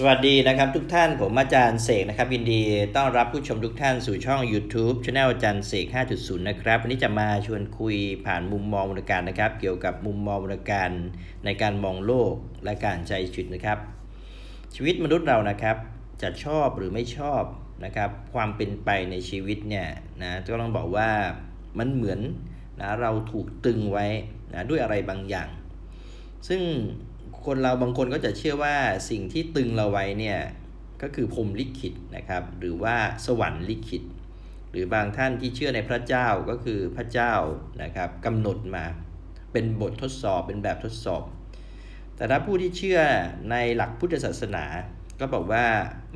สวัสดีนะครับทุกท่านผมอาจารย์เสกนะครับยินดีต้อนรับผู้ชมทุกท่านสู่ช่อง YouTube Channel อาจารย์เสก 5.0 นะครับวันนี้จะมาชวนคุยผ่านมุมมองวรรณการนะครับ เกี่ยวกับมุมมองวรรณการในการมองโลกและการใช้ชีวิตนะครับ ชีวิตมนุษย์เรานะครับ จะชอบหรือไม่ชอบนะครับ ความเป็นไปในชีวิตเนี่ยนะก็ต้องบอกว่ามันเหมือนนะเราถูกตึงไว้นะด้วยอะไรบางอย่าง ซึ่ง คนเราบางคนก็จะเชื่อว่าสิ่งที่ตึงเราไว้เนี่ยก็คือพรมลิขิตนะครับ หรือว่าสวรรค์ลิขิต หรือบางท่านที่เชื่อในพระเจ้าก็คือพระเจ้านะครับกำหนดมาเป็นบททดสอบเป็นแบบทดสอบ แต่ถ้าผู้ที่เชื่อในหลักพุทธศาสนา ก็บอกว่า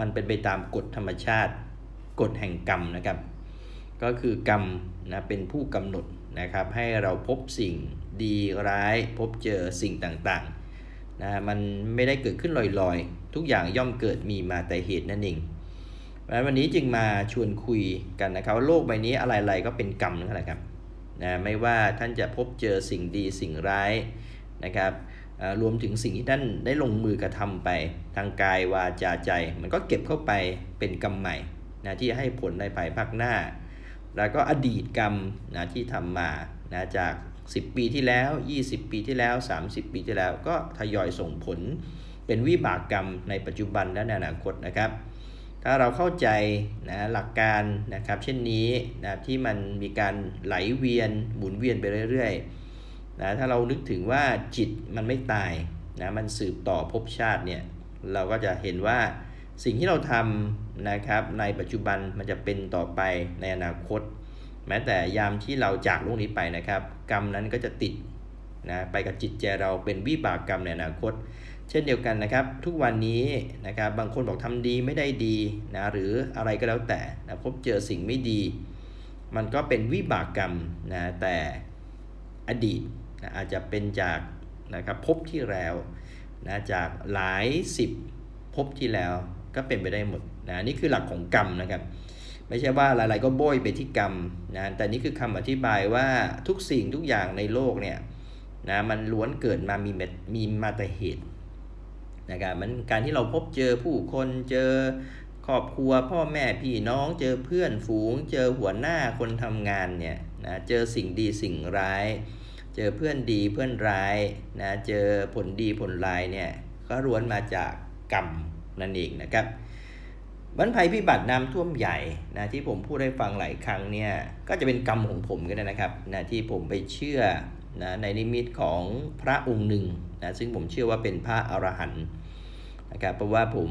มันเป็นไปตามกฎธรรมชาติกฎแห่งกรรมนะครับ ก็คือกรรมนะเป็นผู้กำหนดนะครับ ให้เราพบสิ่งดีร้ายพบเจอสิ่งต่างๆ นะมันไม่ได้เกิดขึ้นลอยๆ ทุกอย่างย่อมเกิดมีมาแต่เหตุนั่นเองเพราะฉะนั้นวันนี้จึงมาชวนคุยกันนะครับว่าโลกใบนี้อะไรๆก็เป็นกรรมนั่นแหละครับนะไม่ว่าท่านจะพบเจอสิ่งดีสิ่งร้ายนะครับรวมถึงสิ่งที่ท่านได้ลงมือกระทำไป ทางกายวาจาใจ มันก็เก็บเข้าไปเป็นกรรมใหม่นะที่ให้ผลในภายภาคหน้า แล้วก็อดีตกรรมนะที่ทำมานะจาก 10 ปีที่แล้ว 20 ปีที่แล้ว 30 ปีที่แล้ว ก็ทยอยส่งผลเป็นวิบากกรรมในปัจจุบันและในอนาคตนะครับ ถ้าเราเข้าใจนะหลักการนะครับ เช่นนี้นะที่มันมีการไหลเวียนหมุนเวียนไปเรื่อยๆนะถ้าเรานึกถึงว่าจิตมันไม่ตายนะมันสืบต่อภพชาติเนี่ยเราก็จะเห็นว่าสิ่งที่เราทำนะครับในปัจจุบันมันจะเป็นต่อไปในอนาคต แม้แต่ยามที่เราจากโลกนี้ไปนะครับ กรรมนั้นก็จะติดนะไปกับจิตใจเราเป็นวิบากกรรมในอนาคต เช่นเดียวกันนะครับ ทุกวันนี้นะครับบางคนบอกทำดีไม่ได้ดีนะหรืออะไรก็แล้วแต่นะพบเจอสิ่งไม่ดี มันก็เป็นวิบากกรรมนะแต่อดีตนะอาจจะเป็นจากนะครับภพที่แล้วนะจากหลายสิบภพที่แล้วก็เป็นไปได้หมดนะนี่คือหลักของกรรมนะครับ ไม่ใช่ว่าอะไรๆก็โบยไปที่กรรมนะแต่นี่คือคำอธิบายว่าทุกสิ่งทุกอย่างในโลกเนี่ยนะมันล้วนเกิดมามีมีมาแต่เหตุนะครับมันการที่เราพบเจอผู้คนเจอครอบครัวพ่อแม่พี่น้องเจอเพื่อนฝูง เจอหัวหน้าคนทำงานเนี่ยนะเจอสิ่งดีสิ่งร้าย เจอเพื่อนดีเพื่อนร้ายนะเจอผลดีผลร้ายเนี่ยก็ล้วนมาจากกรรมนั่นเองนะครับ บันภัยพิบัติน้ำท่วมใหญ่นะที่ผมพูดให้ฟังหลายครั้งเนี่ยก็จะเป็นกรรมของผมก็ได้นะครับนะที่ผมไปเชื่อนะในนิมิตของพระองค์หนึ่งนะซึ่งผมเชื่อว่าเป็นพระอรหันต์นะครับเพราะว่าผม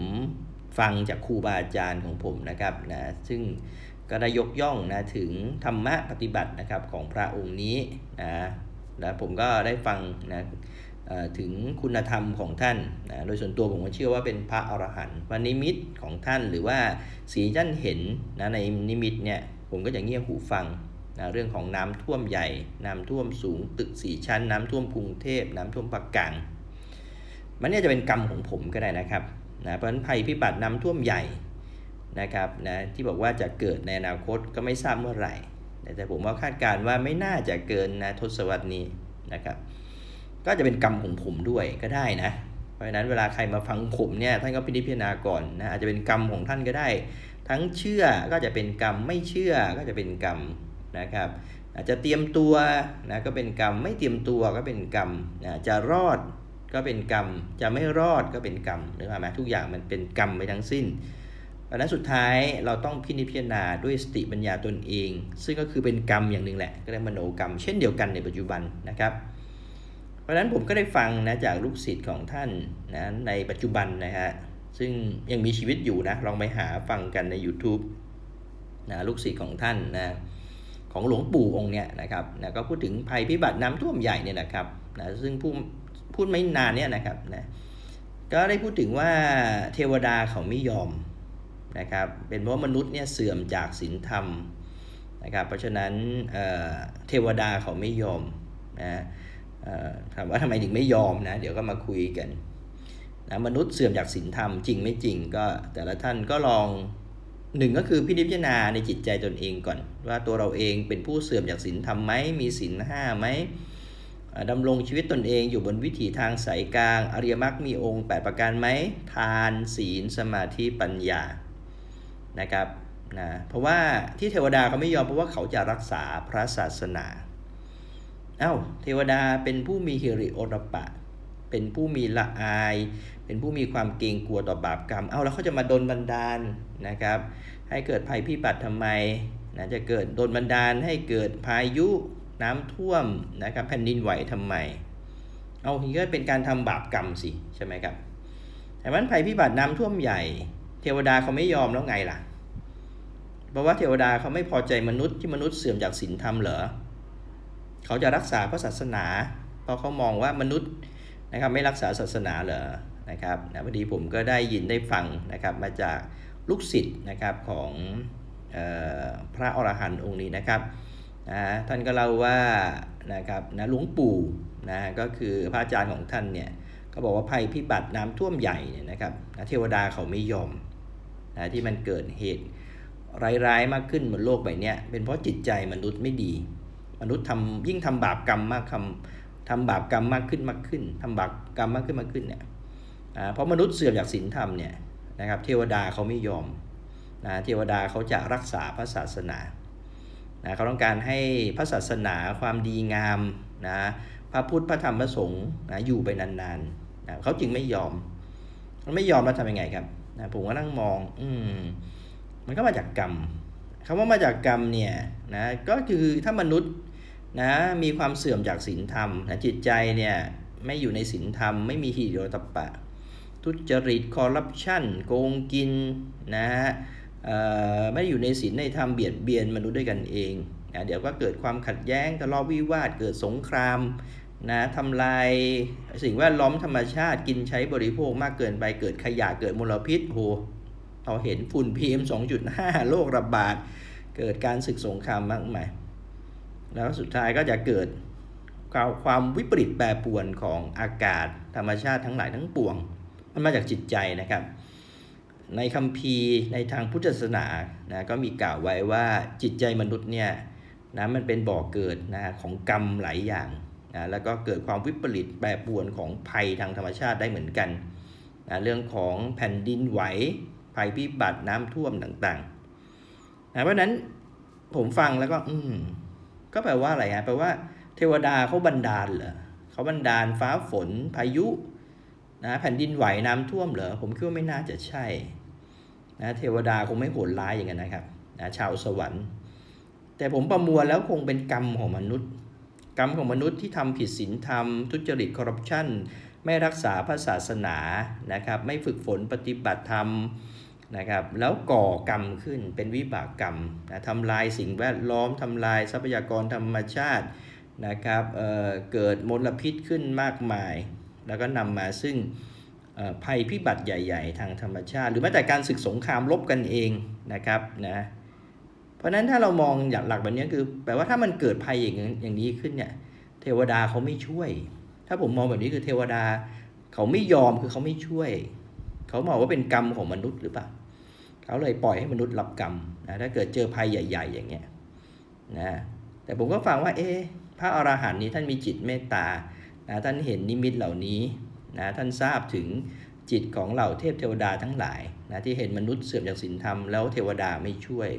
ฟังจากครูบาอาจารย์ของผมนะครับนะซึ่งก็ได้ยกย่องนะถึงธรรมะปฏิบัตินะครับของพระองค์นี้นะแล้วผมก็ได้ฟังนะ ถึงคุณธรรมของท่านนะโดยส่วนตัวผมก็เชื่อว่าเป็นพระอรหันต์วันนิมิตของท่านหรือว่าสีท่านเห็นนะในนิมิตเนี่ยผมก็จะเงี่ยหูฟังนะเรื่องของน้ำท่วมใหญ่ น้ำท่วมสูงตึกสีชั้น น้ำท่วมกรุงเทพน้ำท่วมภาคกลางมันเนี่ยจะเป็นกรรมของผมก็ได้นะครับนะเพราะฉะนั้นภัยพิบัติน้ำท่วมใหญ่นะครับนะที่บอกว่าจะเกิดในอนาคตก็ไม่ทราบเมื่อไหร่ แต่ผมว่าคาดการณ์ว่าไม่น่าจะเกินนะทศวรรษนี้นะครับ ก็จะเป็นกรรมของผมด้วยก็ได้นะ เพราะฉะนั้นเวลาใครมาฟังผมเนี่ยท่านก็พิจารณาก่อนนะอาจจะเป็นกรรมของท่านก็ได้ ทั้งเชื่อก็จะเป็นกรรมไม่เชื่อก็จะเป็นกรรมนะครับ อาจจะเตรียมตัวนะก็เป็นกรรมไม่เตรียมตัวก็เป็นกรรมนะจะรอดก็เป็นกรรมจะไม่รอดก็เป็นกรรมนึกออกไหมทุกอย่างมันเป็นกรรมไปทั้งสิ้นเพราะนั้นสุดท้ายเราต้องพินิจพิจารณาด้วยสติปัญญาตนเอง ซึ่งก็คือเป็นกรรมอย่างหนึ่งแหละ ก็เรียกมโนกรรม เช่นเดียวกันในปัจจุบันนะครับ เพราะฉะนั้นผมก็ได้ฟังนะจากลูกศิษย์ของท่านนะในปัจจุบันนะฮะซึ่งยังมีชีวิตอยู่นะลองไปหาฟังกันใน YouTube นะลูกศิษย์ของท่านนะของหลวงปู่องค์เนี้ยนะครับนะก็พูดถึงภัยพิบัติน้ำท่วมใหญ่เนี่ยนะครับนะซึ่งพูดพูดไม่นานเนี่ยนะครับนะก็ได้พูดถึงว่าเทวดาเขาไม่ยอมนะครับเป็นเพราะมนุษย์เนี่ยเสื่อมจากศีลธรรมนะครับเพราะฉะนั้นเอ่อเทวดาเขาไม่ยอมนะ ถามว่าทำไมถึงไม่ยอมนะ เดี๋ยวก็มาคุยกันนะมนุษย์เสื่อมจากศีลธรรมจริงไม่จริงก็แต่ละท่านก็ลองหนึ่งก็คือพิจารณาในจิตใจตนเองก่อน ว่าตัวเราเองเป็นผู้เสื่อมจากศีลธรรมไหมมีศีลห้าไหมดำรงชีวิตตนเองอยู่บนวิถีทางสายกลาง อริยมรรคมีองค์ 8 ประการไหมทานศีลสมาธิปัญญานะครับนะเพราะว่าที่เทวดาเขาไม่ยอมเพราะว่าเขาจะรักษาพระศาสนา เอ้า เทวดาเป็นผู้มีฮิริโอตปปะ เป็นผู้มีละอาย เป็นผู้มีความเกรงกลัวต่อบาปกรรม เอ้าแล้วเขาจะมาดลบันดาลนะครับ ให้เกิดภัยพิบัติทำไมนะจะเกิดโดนบันดาลให้เกิดพายุน้ำท่วมนะครับแผ่นดินไหวทำไม เอาทีก็เป็นการทำบาปกรรมสิใช่ไหมครับแต่มันภัยพิบัติน้ำท่วมใหญ่ เทวดาเขาไม่ยอมแล้วไงล่ะ เพราะว่าเทวดาเขาไม่พอใจมนุษย์ที่มนุษย์เสื่อมจากศีลธรรมเหรอ เขาจะรักษาพระศาสนา เพราะเขามองว่ามนุษย์นะครับไม่รักษาศาสนาเหรอนะครับนะพอดีผมก็ได้ยินได้ฟังนะครับมาจากลูกศิษย์นะครับของออพระอรหันต์องค์นี้นะครับนะท่านก็เล่าว่านะครับนะหลวงปู่นะก็คือพระอาจารย์ของท่านเนี่ยก็บอกว่าภัยพิบัติน้ำท่วมใหญ่เนี่ยนะครับนะเทวดาเขาไม่ยอมนะที่มันเกิดเหตุร้ายๆมากขึ้นบนโลกใบนี้เป็นเพราะจิตใจมนุษย์ไม่ดี มนุษย์ทำยิ่งทำบาปกรรมมากทำทำบาปกรรมมากขึ้นมากขึ้นทำบาปกรรมมากขึ้นมากขึ้นเนี่ยอ่าเพราะมนุษย์เสื่อมจากศีลธรรมเนี่ยนะครับเทวดาเขาไม่ยอมนะเทวดาเขาจะรักษาพระศาสนานะเขาต้องการให้พระศาสนาความดีงามนะพระพุทธพระธรรมพระสงฆ์นะอยู่ไปนานๆนะเขาจึงไม่ยอมมันไม่ยอมแล้วทำยังไงครับนะผมก็นั่งมอง อืมมันก็มาจากกรรมคำว่ามาจากกรรมเนี่ยนะก็คือถ้ามนุษย์ นะมีความเสื่อมจากศีลธรรมนะจิตใจเนี่ยไม่อยู่ในศีลธรรมไม่มีฮิริโอตปปะ ทุจริตคอร์รัปชันโกงกินนะฮะเอ่อไม่อยู่ในศีลในธรรมเบียดเบียนมนุษย์ด้วยกันเองนะเดี๋ยวก็เกิดความขัดแย้งทะเลาะวิวาทเกิดสงครามนะทำลายสิ่งแวดล้อมธรรมชาติกินใช้บริโภคมากเกินไปเกิดขยะเกิดมลพิษโหเราเห็นฝุ่น PM 2.5 โรคระบาด เกิดการศึกสงครามมากมาย แล้วสุดท้ายก็จะเกิดความวิปริตแปรปรวนของอากาศธรรมชาติทั้งหลายทั้งปวง มันมาจากจิตใจนะครับ ในคัมภีร์ในทางพุทธศาสนานะก็มีกล่าวไว้ว่าจิตใจมนุษย์เนี่ยนะมันเป็นบ่อกเกิดนะของกรรมหลายอย่างนะแล้วก็เกิดความวิปริตแปรปรวนของภัยทางธรรมชาติได้เหมือนกันนะเรื่องของแผ่นดินไหวภัยพิบัติน้ำท่วมต่างๆนะเพราะฉะนั้นผมฟังแล้วก็ อืม ก็แปลว่าอะไรฮะแปลว่า เทวดาเขาบันดาลเหรอเขาบันดาลฟ้าฝนพายุนะแผ่นดินไหวน้ำท่วมเหรอผมคิดว่าไม่น่าจะใช่นะเทวดาคงไม่โหดร้ายอย่างนั้นนะครับนะชาวสวรรค์ แต่ผมประมวลแล้วคงเป็นกรรมของมนุษย์ กรรมของมนุษย์ที่ทำผิดศีลธรรม ทุจริตคอร์รัปชันไม่รักษาพระศาสนานะครับ ไม่ฝึกฝนปฏิบัติธรรม นะครับแล้วก่อกรรมขึ้นเป็นวิบากกรรมนะทำลายสิ่งแวดล้อมทำลายทรัพยากรธรรมชาตินะครับเเกิดมลพิษขึ้นมากมาย แล้วก็นำมาซึ่งภัยพิบัติใหญ่ ๆ ทางธรรมชาติ หรือแม้แต่การศึกสงครามลบกันเองนะครับนะเพราะนั้นถ้าเรามองอย่างหลักแบบนี้คือแปลว่าถ้ามันเกิดภัยอย่างอย่างนี้ขึ้นเนี่ยเทวดาเขาไม่ช่วย ถ้าผมมองแบบนี้คือเทวดาเขาไม่ยอมคือเขาไม่ช่วย เขามองว่าเป็นกรรมของมนุษย์หรือเปล่า เขาเลยปล่อยให้มนุษย์รับกรรมนะถ้าเกิดเจอภัยใหญ่ ๆ อย่างเงี้ยนะแต่ผมก็ฟังว่าเอ๊พระอรหันต์นี้ท่านมีจิตเมตตานะท่านเห็นนิมิตเหล่านี้นะท่านทราบถึงจิตของเหล่าเทพเทวดาทั้งหลายนะที่เห็นมนุษย์เสื่อมจากศีลธรรมแล้วเทวดาไม่ช่วย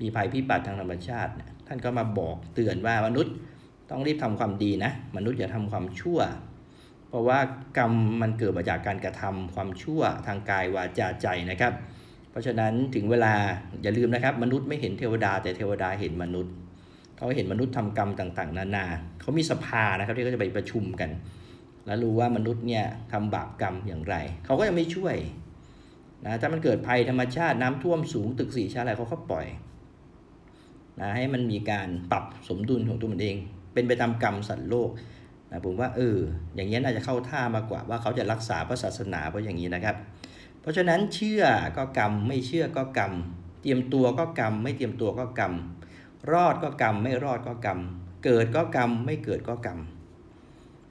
มีภัยพิบัติทางธรรมชาตินะท่านก็มาบอกเตือนว่ามนุษย์ต้องรีบทำความดีนะ มนุษย์อย่าทำความชั่ว เพราะว่ากรรมมันเกิดมาจากการกระทำความชั่วทางกายวาจาใจนะครับ เพราะฉะนั้นถึงเวลาอย่าลืมนะครับ มนุษย์ไม่เห็นเทวดาแต่เทวดาเห็นมนุษย์เขาเห็นมนุษย์ทำกรรมต่างๆ นานาเขามีสภานะครับที่เขาจะไปประชุมกัน แล้วรู้ว่ามนุษย์เนี่ยทำบาปกรรมอย่างไรเขาก็จะไม่ช่วยนะถ้ามันเกิดภัยธรรมชาติน้ำท่วมสูงตึกสี่ชั้นอะไรเขาก็ปล่อยนะให้มันมีการปรับสมดุลของตัวมันเอง เป็นไปตามกรรมสัตว์โลกนะผมว่าเอออย่างนี้น่าจะเข้าท่ามากกว่าว่าเขาจะรักษาพระศาสนาเพราะอย่างนี้นะครับ เพราะฉะนั้นเชื่อก็กรรม ไม่เชื่อก็กรรม เตรียมตัวก็กรรม ไม่เตรียมตัวก็กรรม รอดก็กรรม ไม่รอดก็กรรม เกิดก็กรรม ไม่เกิดก็กรรม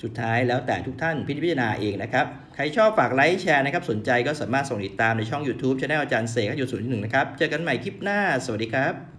สุดท้ายแล้วแต่ทุกท่านพิจารณาเองนะครับ ใครชอบฝากไลค์แชร์นะครับ สนใจก็สามารถส่งติดตามในช่อง YouTube ช anel อาจารย์เสกอยู่ศูนย์ที่หนึ่งนะครับ เจอกันใหม่คลิปหน้า สวัสดีครับ